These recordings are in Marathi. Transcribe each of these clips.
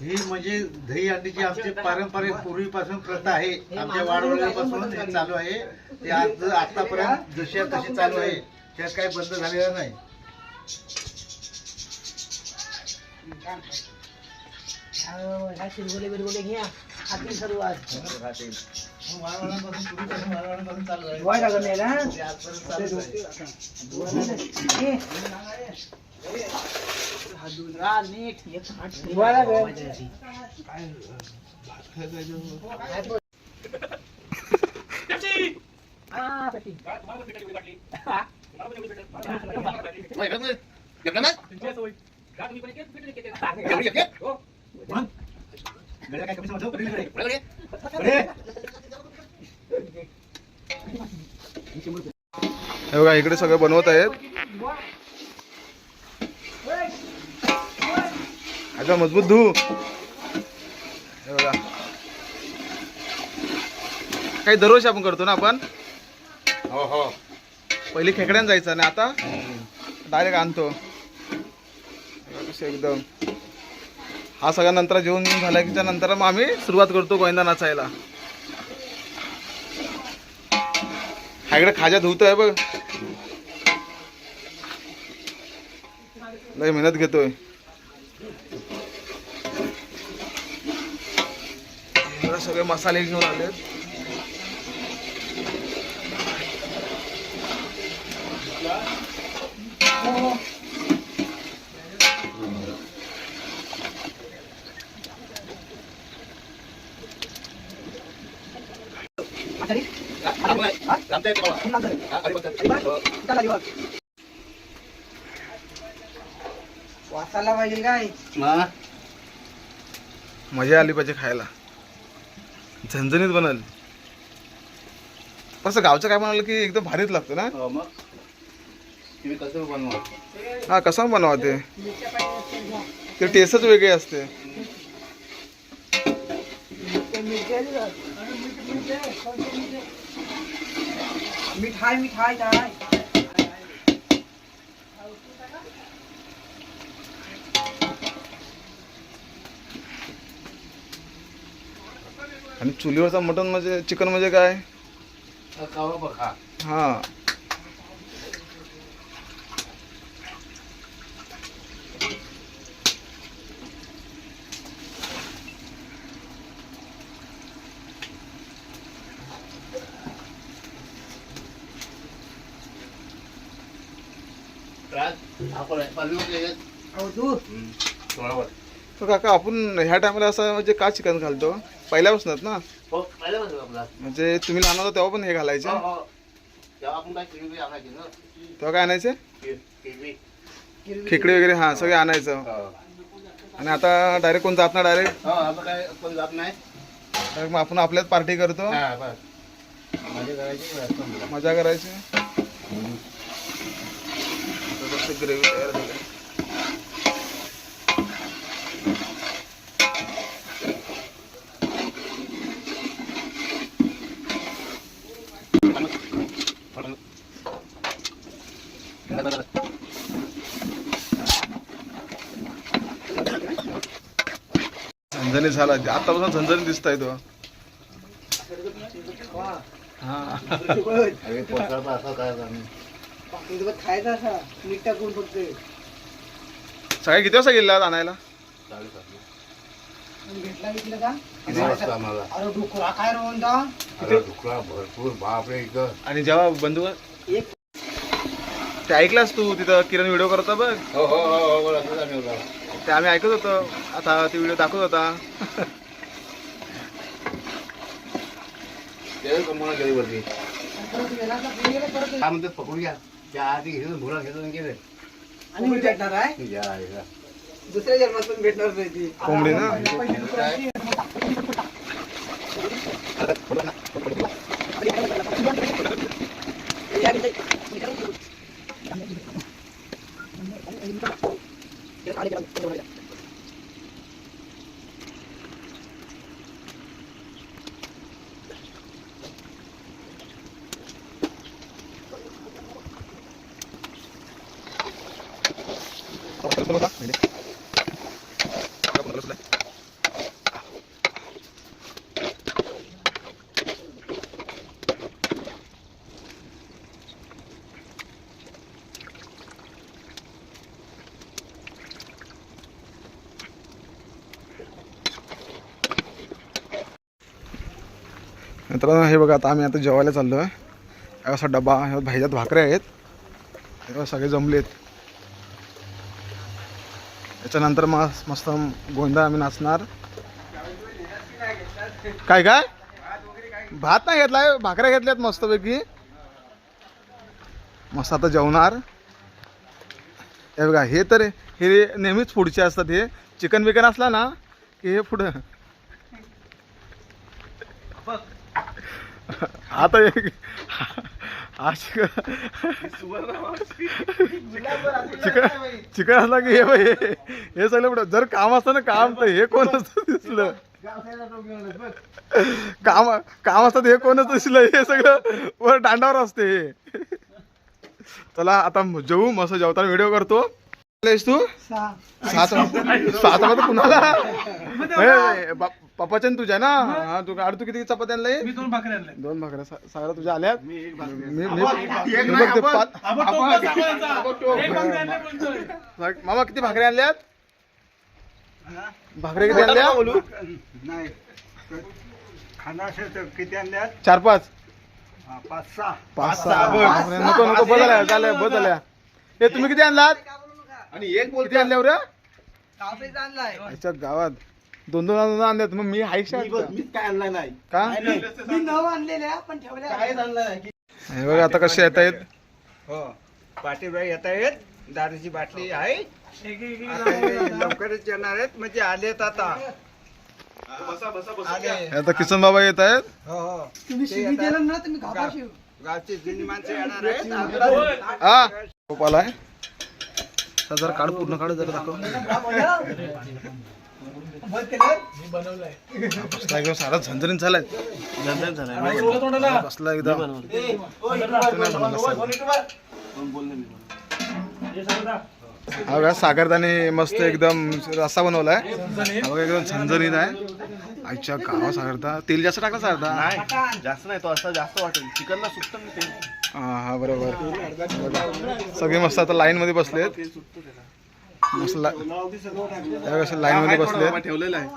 ही म्हणजे दही अंडीची आमची पारंपरिक पूर्वीपासून प्रथा आहे. आमच्या वाडवडिलांपासून हे चालू आहे. ते आज आतापर्यंत जशी तशी चालू आहे. त्यात काही बंद झालेलं नाही. वाडवडिलांपासून चालू आहे. हे बघा इकडे सगळं बनवत आहेत. आता मजबूत धू. बघा. काही दरवर्षी आपण करतो ना आपण? हो हो. पहिली खेकड्यान जायचं आणि आता डायरेक्ट आणतो. एकदम. हा सगळा नंतर जेवण जेवण झाला की नंतर मग आम्ही सुरुवात करतो गोविंदा नाचायला. हा इकडे खाजा धुतोय बघ. लय मेहनत घेतोय. इकडे सगळे मसाले घेऊन आलेत. वाचायला पाहिजे काय? मजा आली पाहिजे खायला. झणझणीत बनल कसं गावचं काय म्हणाल की एकदम भारीच लागतं ना? हो हा कसं बनवा? ते? ते टेस्टच वेगळी असते. मिठाई मिठाई आणि चुलीवरचा मटन म्हणजे चिकन म्हणजे काय? हा तर काका आपण ह्या टायमाला असं म्हणजे का चिकन घालतो? पहिल्यापासूनच ना? हो पाहिलं बघा आपला म्हणजे तुम्ही लहान होता तेव्हा पण हे घालायचे? हो हो. तेव्हा आपण काय आणायची ना? तेव्हा काय आणायचे? किवी खेकडे वगैरे हा सगळे आणायचं. हो. आणि आता डायरेक्ट कोण जात ना डायरेक्ट? हो काय कोण जात नाही. मग आपण आपल्याच पार्टी करतो. हा बस. माझे करायची बस संपलं. मजा करायची. ग्रेव्ही तयार झाली. झाला. आतापासून झणझणी दिसत आहे तो. हा. सकाळी किती वाजता गेला आणायला. आणि जेव्हा बंधू एक ते ऐकलास तू तिथं किरण व्हिडिओ करत बघ? ते आम्ही ऐकत होतो. आता ते व्हिडिओ दाखवत होता. काय म्हणतात पकडून घ्या. त्या आधी घेऊन भुरा घेऊन गेले. आणि मी भेटणार आहे? या या. दुसऱ्या जन्मात पण भेटणार नाही ती. कोंबडी ना? అడిగి मित्रांनो हे बघा आता आम्ही आता जेवायला चाललो आहे असा डबा ह्यात भाज्यात भाकऱ्या आहेत. हे बघा सगळे जमलेत. त्याच्यानंतर मस्त मस्त गोंधळ आम्ही नाचणार. काय काय? भात नाही घेतलाय भाकऱ्या घेतल्यात मस्तपैकी. मस्त आता जेवणार. हे बघा हे तर हे नेहमीच पुढचे असतात हे. चिकन बिकन असला ना की हे पुढं आता एक चिकन चिकन असला की हे बघ, हे सगळं पुढं जर काम असतं ना काम तर हे कोण असतं दिसलं? काम काम असतं हे कोणच दिसलं? हे सगळं वर दांडावर असते हे. चला आता जेवू मस्त जेवताना व्हिडिओ करतो. तू? सात सात वाजता कुणाला? पप्पाच्या न तुझ्या ना? हा. तू आड तू किती चपात्या आणलंय मी दोन भाकरी आणले दोन भाकऱ्या सा- सगळ्या तुझ्या आल्यात मी मी- एक मी नाही, बघते आपण- पाच- आपण टोपला सांगायचा. एक भाकरी आणले बोलतोय. भाक- मामा किती भाकऱ्या आणल्यात? भाकऱ्या किती आणल्या? नाही. खाना असेल तर किती आणल्यात? चार पाच. हा, पाच सहा. पाच सहा. भाकऱ्या. नको नको बदलल्या झाल्या बदलल्या हे तुम्ही किती आणलात? आणि एक किती आणल्या बरं? गावसाईचा आणलाय. आमच्या गावात. दोन दोन दोन आणल्यात मग मी हाय मी बस- मीच काय आणला नाही. का? मी नऊ आणलेल्या पण ठेवल्या काहीच आणलं नाही. हे बघा आता कसे येत आहेत. हो. पाटीबाई येत आहेत. दारूची बाटली आहे. आता हे लवकरच येणार आहेत म्हणजे आलेत आता. आले. आता किसन बाबा येत आहेत. हो हो. तुम्ही ते शिवी येतात. दिलं ना तुम्ही घाबरा शिव. गावची जुनी माणसं येणार आहेत. आता हा. खूप आलाय जरा काढ पूर्ण काढ जरा दाखव. एकदम सारा झंझरीन झालाय. सोडलं तोंडाला. बसला एकदम हा बघा सागरदाने मस्त एकदम रस्सा बनवलाय. हा बघा एकदम झणझणीत आहे. आईच्या गावा सागरदा तेल जास्त टाकला सागरदा जास्त नाही तो असा जास्त वाटेल. चिकनला सुटतं ना ते हा हा बरोबर. सगळे मस्त आता लाईन मध्ये बसलेत मस्त लाईन मध्ये बसलेत. ठेवलेलं आहे.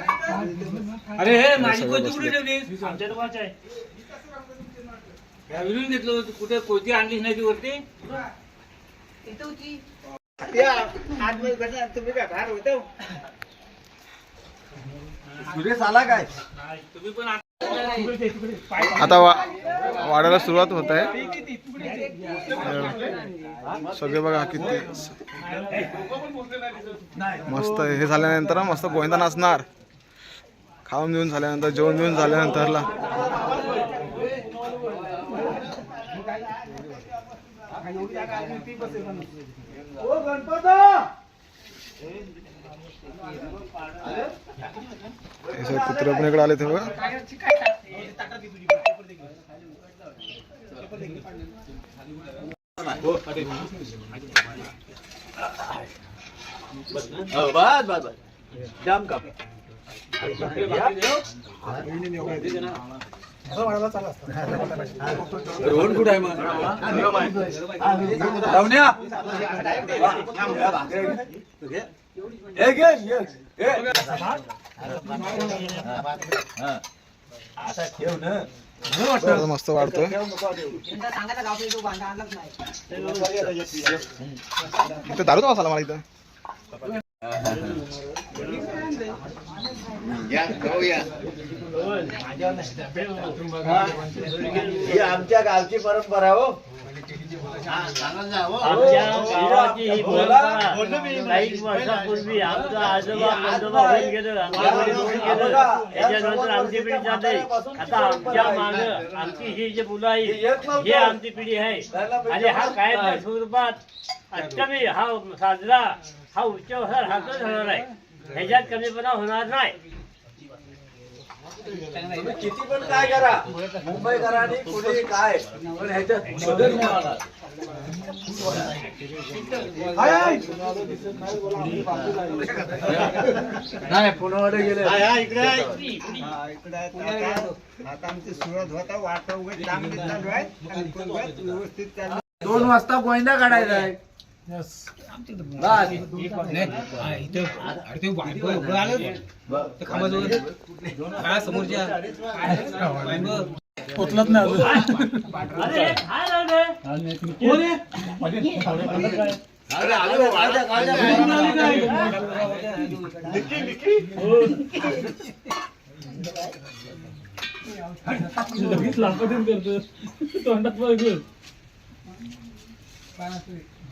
अरे हे माझी कोणती कुठे ठेवली आमच्या दुकानाची आहे या विरून घेतलं होतं कुठे कोणती आणलीच नाही ती वरती? सुरेश आला काय? तुम्ही पण आता वा वाढायला सुरुवात होत आहे. सगळे बघा किती मस्त हे झाल्यानंतर मस्त गोविंदा नाचणार. खाऊन घेऊन झाल्यानंतर जेवण घेऊन झाल्यानंतरला. हे सगळे कुत्रे पण इकडे आले ते बघा. बस बस बस जाम का रोहन कुठं आहे मग लावण्या हे ठेव ना मस्त वाढतोय. इथं दारू तो मला इथं. आमच्या गावची परंपरा हो. आमच्या गावाची ही परंपरा काही वर्षापूर्वी आमचं आजोबा पंजोबा होऊन गेलं आमच्या वडील होऊन गेलं त्याच्यानंतर आमची पिढी चालते आता आमच्या माग आमची ही जी मुलं आहे ही आमची पिढी आहे आणि हा कायम स्वरूपात अष्टमी हा साजरा हा उत्सव हा राहतच होणार आहे ह्याच्यात कमीपणा होणार नाही किती पण काय करा. मुंबई करा आणि कुठे काय? पण ह्याच्यात बदल नाही होणार. नाही पुण्यामध्ये गेले. हा, आता. आमची सुरुवात होता वाट उघड चांगली चालू आहे आणि सुरुवात व्यवस्थित चालू आहे. समोरच्या नाही लगेच लापतीन करतो तोंडात बघ.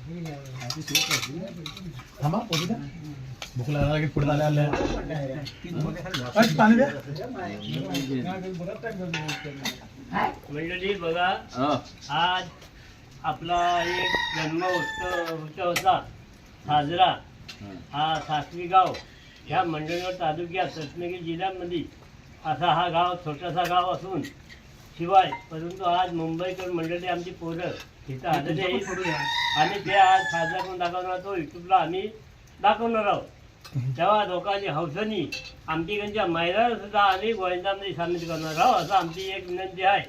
दोन वाजता गोंदा काढायचा आहे अरे पाणी द्या. मंडळी बघा. आज आपला एक जन्मोत्सव होता. साजरा हा सासवी गाव. ह्या मंडळीवर तालुक्यात रत्नागिरी जिल्ह्यामध्ये असा हा गाव छोटासा गाव असून शिवाय परंतु आज मुंबईकर मंडळी आमची पोरं तिथं आलेली आणि ते आज साजरा करून दाखवणार तो युट्यूबला आम्ही दाखवणार आहोत. तेव्हा लोकांची हौसनी आमच्या महिला सुद्धा आम्ही गोविंदामध्ये सामील करणार आहोत. असं आमची एक विनंती आहे.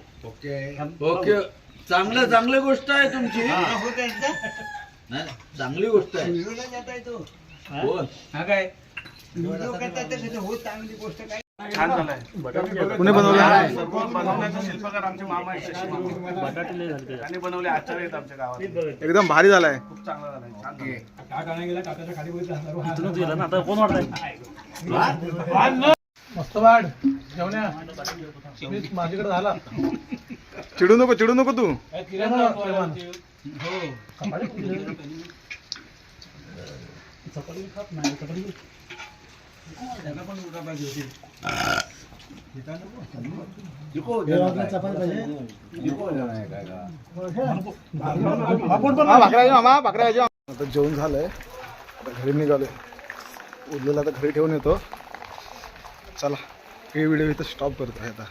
ओके. चांगलं चांगली गोष्ट आहे तुमची. हा, चांगली गोष्ट आहे. हा? त्याचं होत चांगली गोष्ट काय? कुणी बनवलं सर्व बनवण्याचे शिल्पकार आमचे मामा आहेत शशी मामा. त्यांनी बनवले आचार्य आहेत आमच्या गावात. एकदम भारी झालाय. खूप चांगला झालाय छान झालाय. चिडू नको चिडू नको तू. हा. भाकऱ्या आहे आता जेवण झालंय. आता घरी निघालोय. उरलेला आता घरी ठेवून येतो. चला हे व्हिडिओ इथं स्टॉप करतो आहे आता.